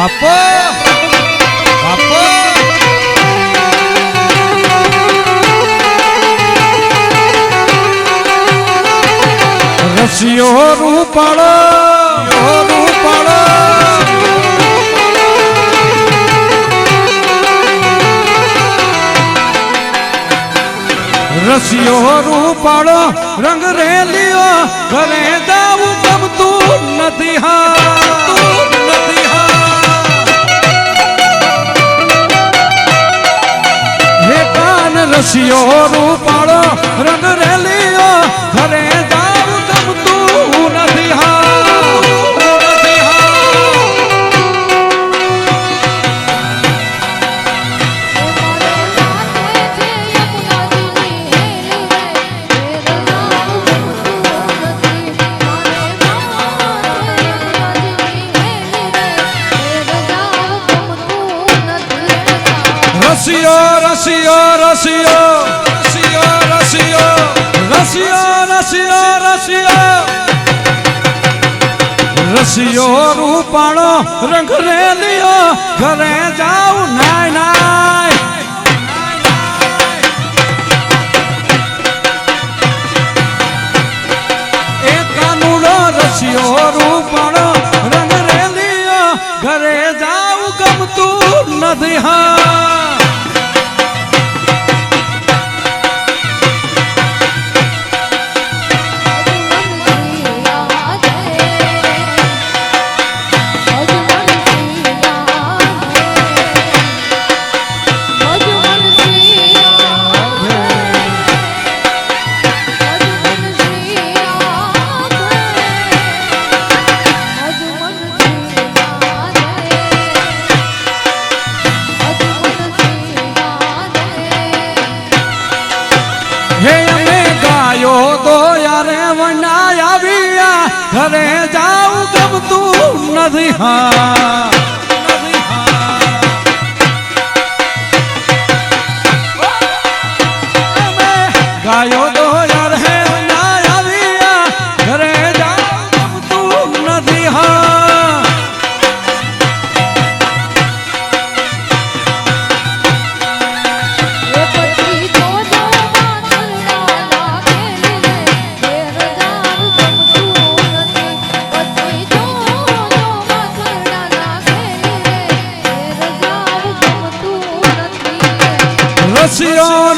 બાપો! બાપો! રસિયો રૂપાળો રૂપાળો રસિયો રૂપાળો રંગ રેલીઓ ઘરે જાવું ગમતું નથી હા. રસિયો રૂપાળો રંગ રેલીઓ ઘરે જાઉં ગમતું નથી રસિયો રસિયો રસિયો રસિયો રસિયો રસિયો રસિયો રસિયો રસિયો રૂપાણો રંગ રેલિયો ઘરે घरे जाऊ जब तू नदी हा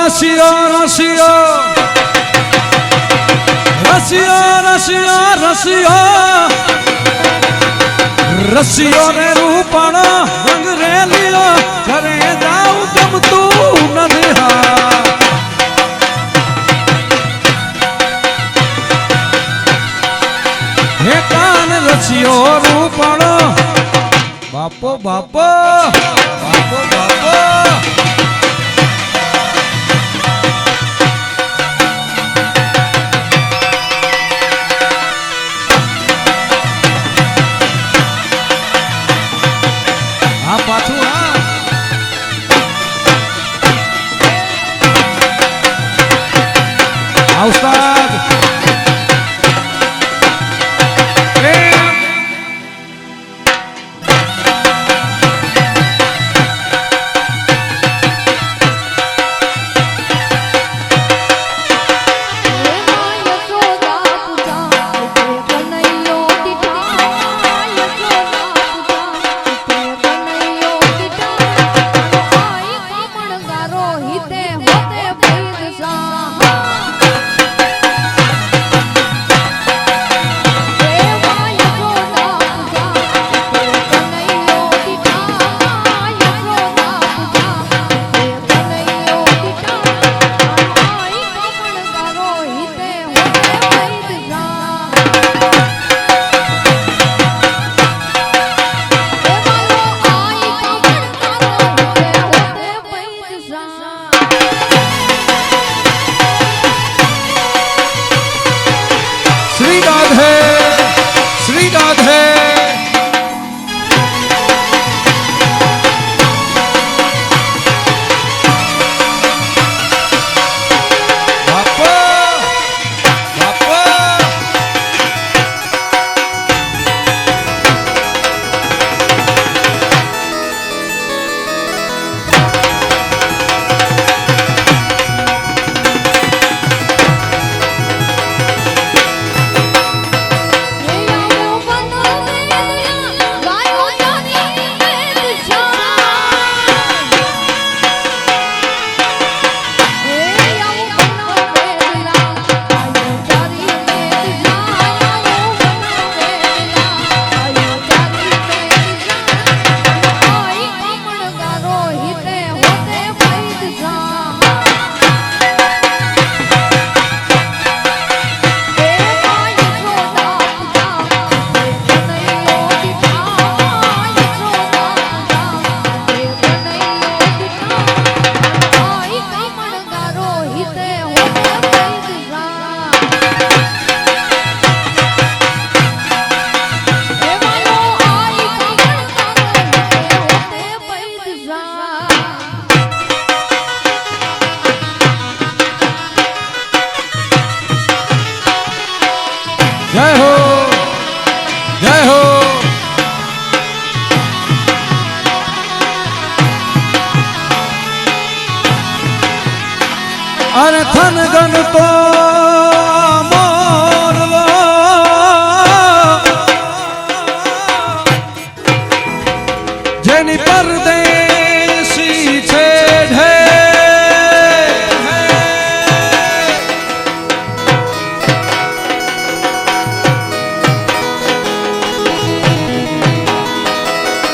રસિયો રસિયો રસિયો રસિયો રસિયો રસિયો ને રૂપાણો રંગ રેલીઓ ઘરે જાઉં ગમતું નથી હા હે કાન રસિયો રૂપાણો? બાપો બાપો.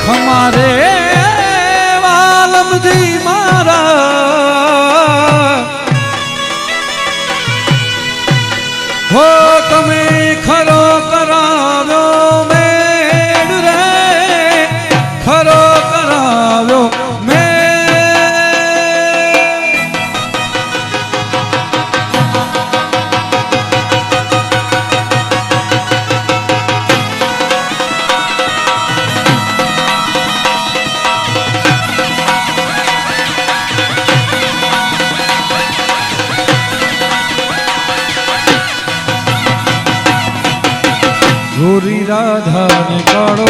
ખમારે વાલમ મારા ગોરી રાધા ને કાળો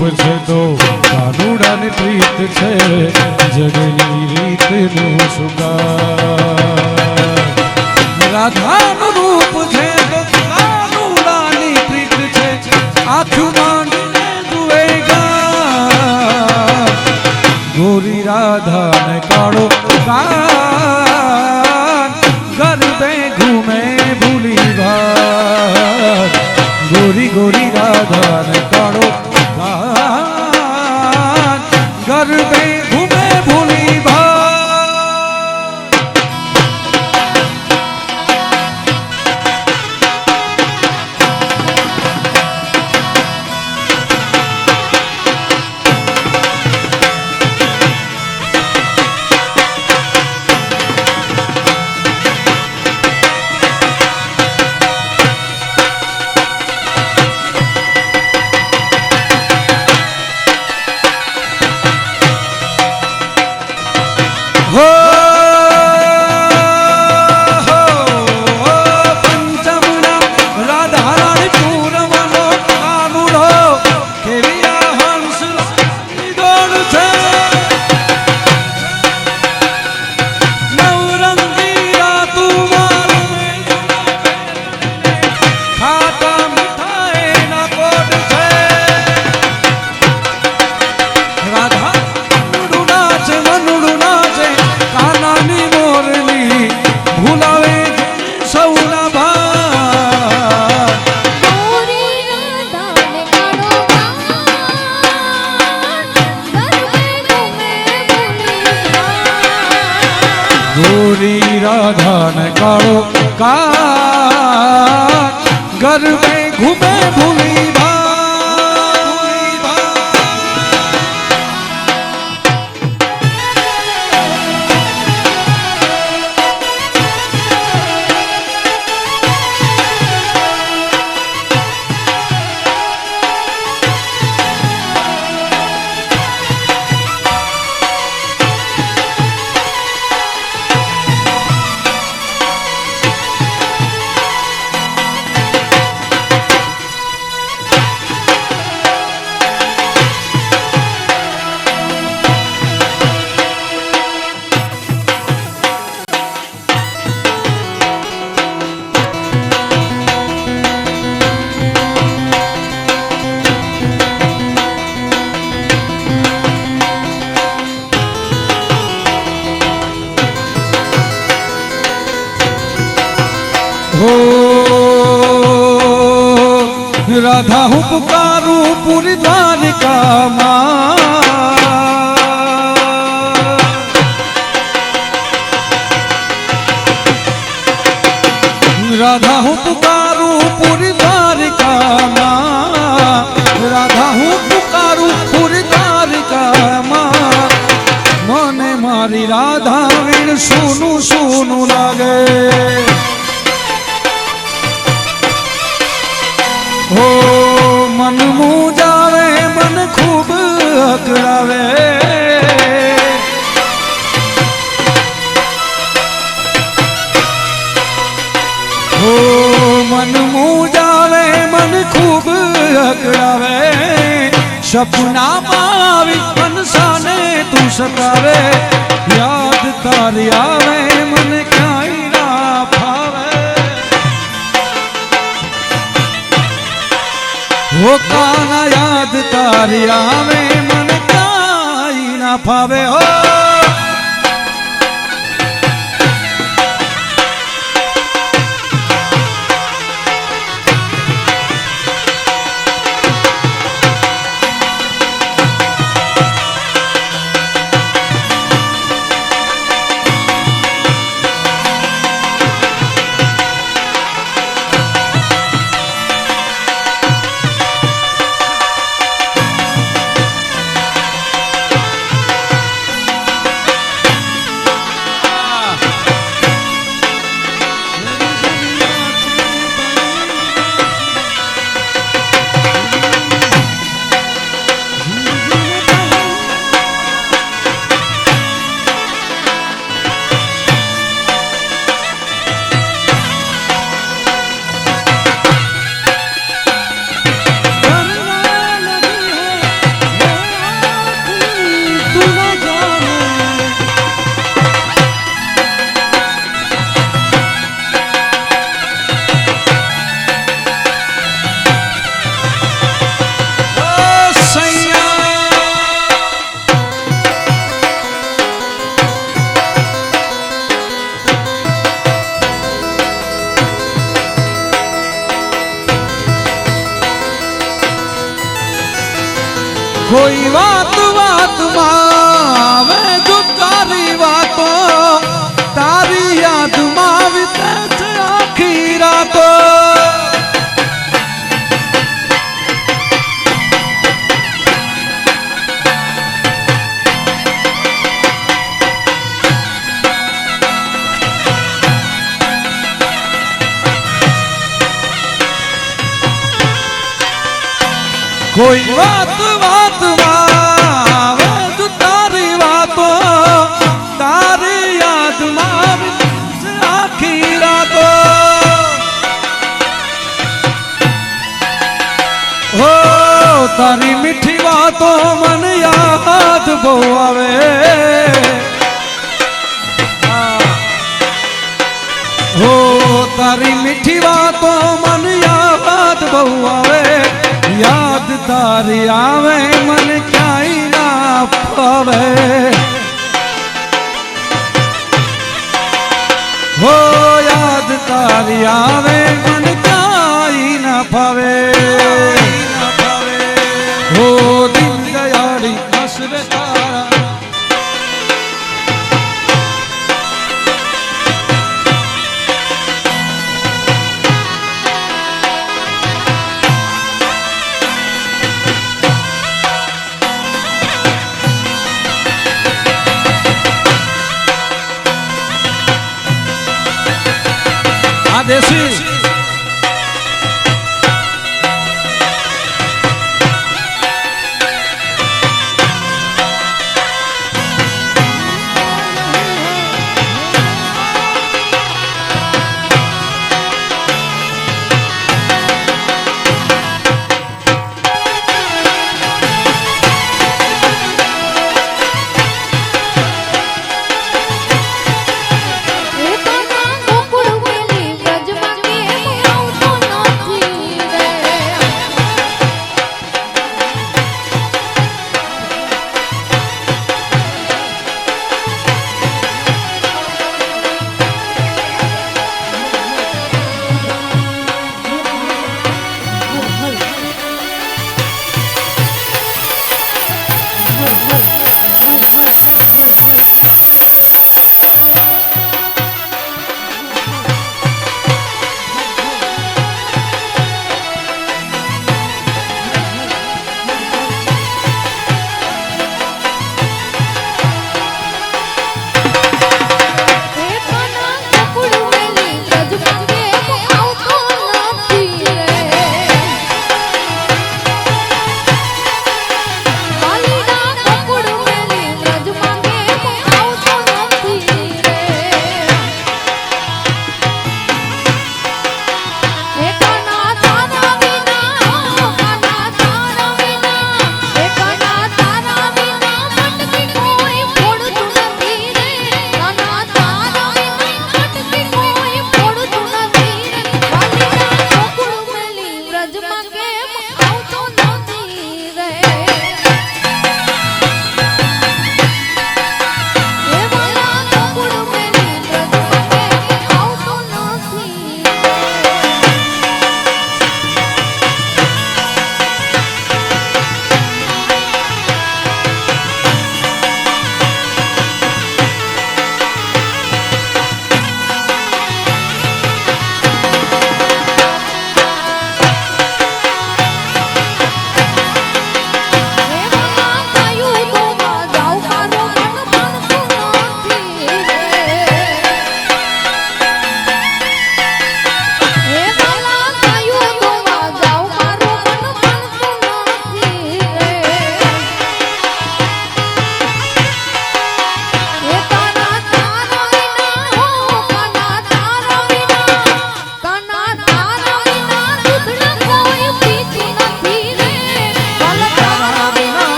up with it. water, baby. काड़ो का घर में घूमे भूली રાધા હું પુકારું પૂરી દ્વારિકામાં રાધા હું પુકારું પૂરી દ્વારિકામાં રાધા હું સપનામાં આવી મનસાને તું સતાવે. યાદ તારી આવે, મને ક્યાંય ના ફાવે. હો કાના, યાદ તારી આવે, મને ક્યાંય ના ફાવે. હો. कोई बात बात तारी बात, तारी याद आखीरा तो हो, तारी मिठी बातों मन याद बो आवे। हाँ। हो। तारी मिठी बातों मन याद बहुआ તારી આવે મને ક્યાંય ના ફાવે. હો યાદ તારી આવે